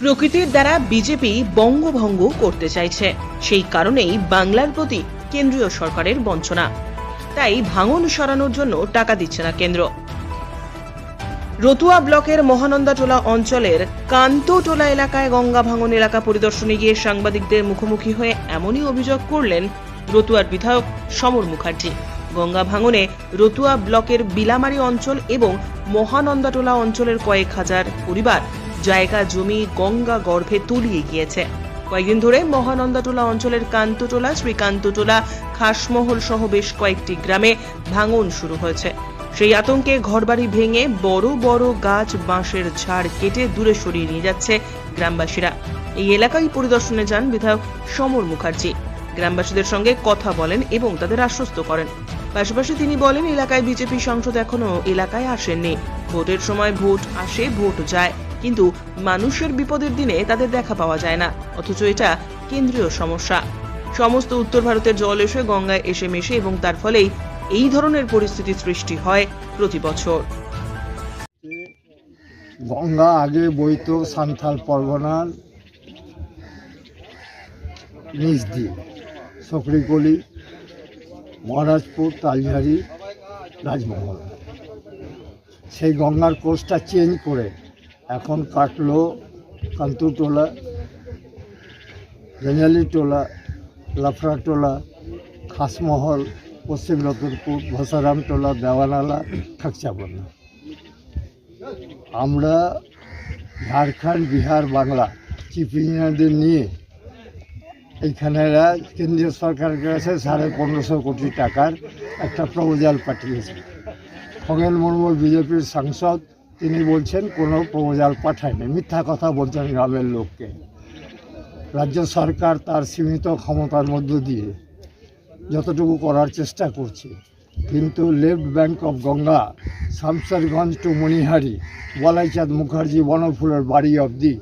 প্রকৃতির দ্বারা বিজেপি বঙ্গভঙ্গ করতে চাইছে। সেই কারণেই বাংলার প্রতি কেন্দ্রীয় সরকারের বঞ্চনা। তাই ভাঙন সরানোর জন্য টাকা দিচ্ছে না কেন্দ্র। রতুয়া ব্লকের মহানন্দাটোলা অঞ্চলের কান্তটোলা এলাকায় গঙ্গা ভাঙন এলাকা পরিদর্শনে গিয়ে সাংবাদিকদের মুখোমুখি হয়ে এমনই অভিযোগ করলেন রতুয়ার বিধায়ক সমর মুখার্জি। গঙ্গা ভাঙনে রতুয়া ব্লকের বিলামারি অঞ্চল এবং মহানন্দাটোলা অঞ্চলের কয়েক হাজার পরিবার জায়গা, জমি, গঙ্গা গর্ভে তলিয়ে গিয়েছে। কয়েকদিন ধরে মহানন্দাটোলা অঞ্চলের কান্তটোলা, শ্রীকান্তটোলা, খাসমহল সহ বেশ কয়েকটি গ্রামে ভাঙন শুরু হয়েছে। সেই আতঙ্কে ঘরবাড়ি ভেঙে বড় বড় গাছ বাঁশের ঝাড় কেটে দূরে সরিয়ে নিয়ে যাচ্ছে গ্রামবাসীরা। এই এলাকায় পরিদর্শনে যান বিধায়ক সমর মুখার্জি। গ্রামবাসীদের সঙ্গে কথা বলেন এবং তাদের আশ্বস্ত করেন। পাশাপাশি তিনি বলেন, এলাকায় বিজেপি সাংসদ এখনও এলাকায় আসেননি। ভোটের সময় ভোট আসে, ভোট যায়। কিন্তু মানুষের বিপদের দিনে তাদের দেখা পাওয়া যায় না। অথচ এটা কেন্দ্রীয় সমস্যা। সমস্ত উত্তর ভারতের জল এসে গঙ্গায় এসে মেশে এবং তার ফলেই এই ধরনের পরিস্থিতি সৃষ্টি হয় প্রতি বছর। গঙ্গা আগে বইতো সান্থাল পরগনার নিচ দিয়ে। সকরিকলি মহারাজপুর তালঝাড়ি রাজমহল। সেই গঙ্গার কোর্সটা চেঞ্জ করে এখন কাটলো কান্তুটোলা টোলা লাফড়াটোলা খাসমহল, পশ্চিম রতনপুর ভসারামটোলা দেওয়ানালা ঠাকচাবনা আমরা ঝাড়খণ্ড, বিহার, বাংলা চিফ ইঞ্জিনিয়ারদের নিয়ে এইখানেরা কেন্দ্রীয় সরকারের কাছে সাড়ে পনেরোশো কোটি টাকার একটা প্রপোজাল পাঠিয়েছে। খগেন মুর্মু, বিজেপির সাংসদ তিনি বলছেন, কোনো প্রপোজাল পাঠায়নি। মিথ্যা কথা বলছেন গ্রামের লোককে। রাজ্য সরকার তার সীমিত ক্ষমতার মধ্য দিয়ে যতটুকু করার চেষ্টা করছে। কিন্তু left bank of Ganga, Shamsherganj to Manihari, Balaichand Mukherjee, বনফুলের বাড়ি অবধি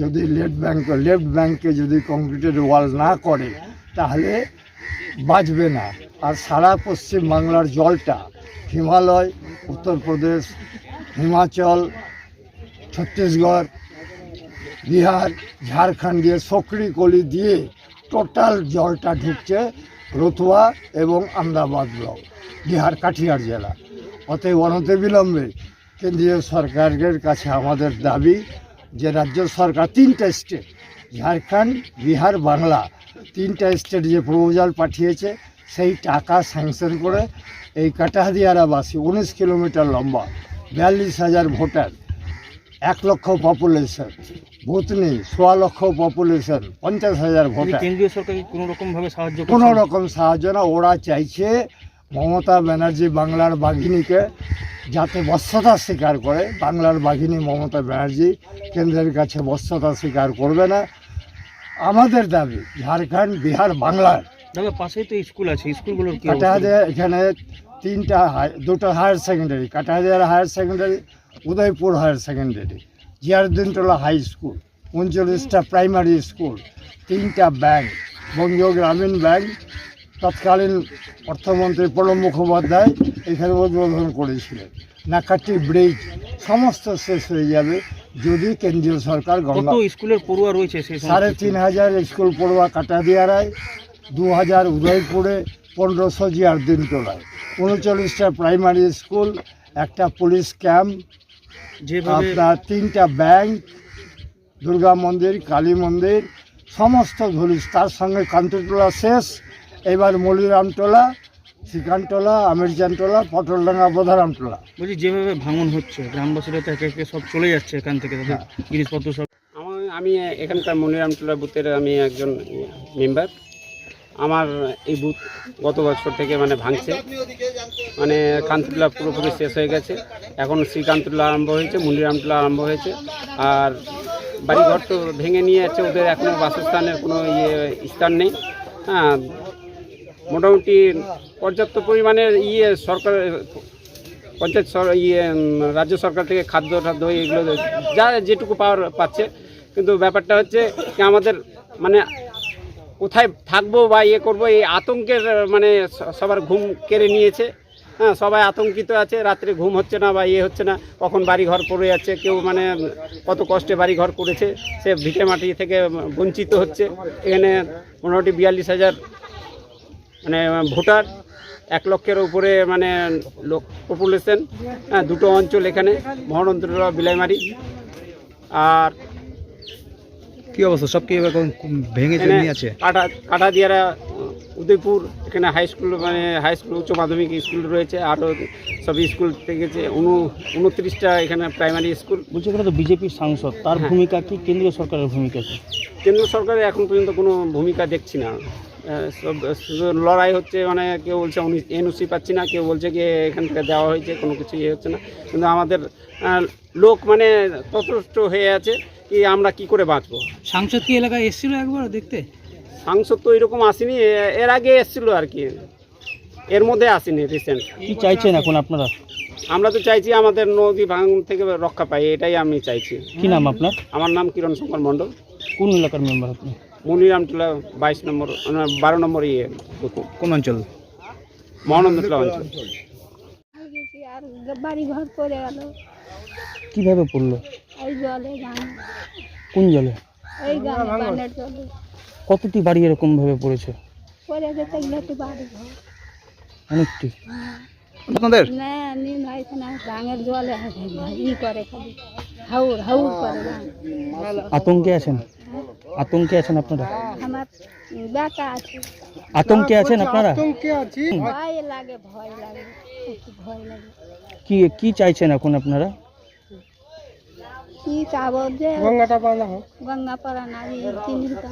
যদি লেফট ব্যাঙ্ক লেফট ব্যাঙ্কে যদি কংক্রিটের ওয়াল না করে, তাহলে বাঁচবে না। আর সারা পশ্চিম বাংলার জলটা হিমালয়, উত্তরপ্রদেশ হিমাচল, ছত্তিশগড়, বিহার, ঝাড়খণ্ড দিয়ে সকরি কলি দিয়ে টোটাল জলটা ঢুকছে রতুয়া এবং আমদাবাদ ব্লক, বিহার কাঠিয়ার জেলা। অতএব অনতে বিলম্বে কেন্দ্রীয় সরকারের কাছে আমাদের দাবি যে রাজ্য সরকার তিনটা স্টেট, ঝাড়খণ্ড, বিহার, বাংলা, তিনটা স্টেট যে প্রপোজাল পাঠিয়েছে, সেই টাকা স্যাংশন করে এই কাটাহাদিয়ারাবাসী উনিশ কিলোমিটার লম্বা বিয়াল্লিশ হাজার ভোটার এক লক্ষ পপুলেশন ভূতনি সোয়া লক্ষ পপুলেশন পঞ্চাশ হাজার ভোটার। কেন্দ্রীয় সরকার কোনো রকম ভাবে সাহায্য কোনো রকম সাহায্য না ওরা চাইছে মমতা ব্যানার্জি বাংলার বাঘিনীকে যাতে বশ্যতা স্বীকার করে। বাংলার বাঘিনী মমতা ব্যানার্জি কেন্দ্রের কাছে বশ্যতা স্বীকার করবে না। আমাদের দাবি ঝাড়খণ্ড বিহার বাংলার। দাদা পাশেই তো স্কুল আছে স্কুলগুলোর এখানে তিনটা দুটো higher secondary কাটাহাদিয়ার higher secondary Udaypur higher secondary Jiaruddintola high school উনচল্লিশটা primary school তিনটা ব্যাংক বঙ্গীয় গ্রামীণ ব্যাংক তৎকালীন অর্থমন্ত্রী প্রণব মুখোপাধ্যায় এখানে উদ্বোধন করেছিলেন। নাকাটি ব্রিজ সমস্ত শেষ হয়ে যাবে যদি কেন্দ্রীয় সরকার গঙ্গা স্কুলের পড়ুয়া রয়েছে সাড়ে তিন হাজার স্কুল পড়ুয়া কাটাদিয়ারায় দু হাজার উদয়পুরে পনেরোশো জিয়ারদিন তোলায় উনচল্লিশটা প্রাইমারি স্কুল একটা পুলিশ ক্যাম্প যেভাবে আপনার তিনটা ব্যাংক দুর্গা মন্দির কালী মন্দির সমস্ত ধরিস তার সঙ্গে কান্তিটোলা শেষ। এবার মলিরামটোলা শ্রীকান্তলা আমিরজানটোলা পটলডাঙ্গা বোধারামটোলা। বলছি যেভাবে ভাঙন হচ্ছে গ্রামবাসীরা তো একে একে সব চলে যাচ্ছে এখান থেকে তাদের হ্যাঁ। জিনিসপত্র সব। আমি এখানকার মনিরামটোলা বুথের আমি একজন মেম্বার। আমার এই বুথ গত বছর থেকে মানে ভাঙছে। মানে কান্ততুলা পুরোপুরি শেষ হয়ে গেছে। এখন শ্রীকান্ততুলা আরম্ভ হয়েছে মনিরামটোলা আরম্ভ হয়েছে। আর বাড়িঘর তো ভেঙে নিয়ে যাচ্ছে ওদের এখনও বাসস্থানের কোনো ইয়ে স্থান নেই। হ্যাঁ মোটামুটি পর্যাপ্ত পরিমাণে ইয়ে সরকার, পঞ্চায়েত ইয়ে রাজ্য সরকার থেকে খাদ্য টাদ্য এগুলো যা যেটুকু পাওয়ার পাচ্ছে। কিন্তু ব্যাপারটা হচ্ছে আমাদের মানে কোথায় থাকব বা ইয়ে করব, এই আতঙ্কের মানে সবার ঘুম কেড়ে নিয়েছে। হ্যাঁ সবাই আতঙ্কিত আছে, রাত্রে ঘুম হচ্ছে না বা ইয়ে হচ্ছে না। কখন বাড়ি ঘর পড়ে যাচ্ছে, কেউ মানে কত কষ্টে বাড়ি ঘর করেছে সে ভিটে মাটি থেকে বঞ্চিত হচ্ছে। এখানে মোটামুটি বিয়াল্লিশ হাজার মানে ভোটার, এক লক্ষের উপরে মানে লোক পপুলেশন হ্যাঁ দুটো অঞ্চল এখানে মহানন্দরা বিলাইমারি। আর কি অবস্থা? সব কি এবার ভেঙে এখানে কাটা কাটাদিয়ারা উদয়পুর এখানে হাই স্কুল মানে হাই স্কুল উচ্চ মাধ্যমিক স্কুল রয়েছে আরও সব স্কুল থেকে যে উনু উনত্রিশটা এখানে প্রাইমারি স্কুল বলছি এখানে তো বিজেপির সাংসদ তার হ্যাঁ। ভূমিকা কি? কেন্দ্রীয় সরকারের ভূমিকা কি? কেন্দ্র সরকারের এখন পর্যন্ত কোনো ভূমিকা দেখছি না। সব লড়াই হচ্ছে মানে কেউ বলছে এনওসি পাচ্ছি না কেউ বলছে কি এখান থেকে দেওয়া হয়েছে কোনো কিছু ইয়ে হচ্ছে না। কিন্তু আমাদের লোক মানে ততষ্ট হয়ে আছে। কি আমরা কি করে বাঁচবো? সাংসদ কি এলাকায় এসেছিল একবার দেখতে? সাংসদ তো এরকম আসেনি এর আগে এসেছিল আর কি। এর মধ্যে আসেনি রিসেন্ট কি চাইছেন এখন আপনারা? আমরা তো চাইছি আমাদের নদী ভাঙন থেকে রক্ষা পাই এটাই আমি চাইছি। কি নাম আপনার? আমার নাম কিরণ শঙ্কর মণ্ডল। কোন এলাকার মেম্বার আপনি? মনিরামটোলা বাইশ নম্বর বারো নম্বর ইয়ে কোন অঞ্চল? মহানন্দটোলা অঞ্চল। আর বাড়ি ঘর পড়ে গেল। কীভাবে পড়ল? এই জলে গান। কোন জলে? এই গানে বানের জলে। কতটি বাড়ি এরকম ভাবে পড়েছে? পড়ে গেছে একটু বাড়ি। অনেকটি। আপনাদের না নিন হয়েছে না গাঙের জলে ই করে খালি। হাউর হাউর করে আতঙ্কে আছেন? আতঙ্কে আছেন আপনারা? আমার বেটা আছে। আতঙ্কে আছেন আপনারা? ভয় লাগে ভয় লাগে ভয় লাগে। কি কি চাইছেন এখন আপনারা? কি চাবো যে গঙ্গাটা হোক। গঙ্গা পাড়া না চিহ্নিত।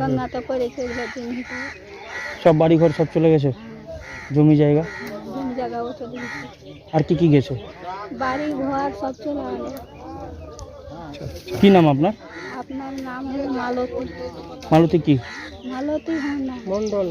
গঙ্গা তো পড়েছে চিহ্নিত। সব বাড়ি ঘর সব চলে গেছে? জমি জায়গা? জমি জায়গাও চলে গেছে। আর কি কি গেছে? বাড়ি ঘর সব চলে গেল কি নাম আপনার? আপনার নাম হলো মালতী। মালতী কি? মালতী মন্ডল মন্ডল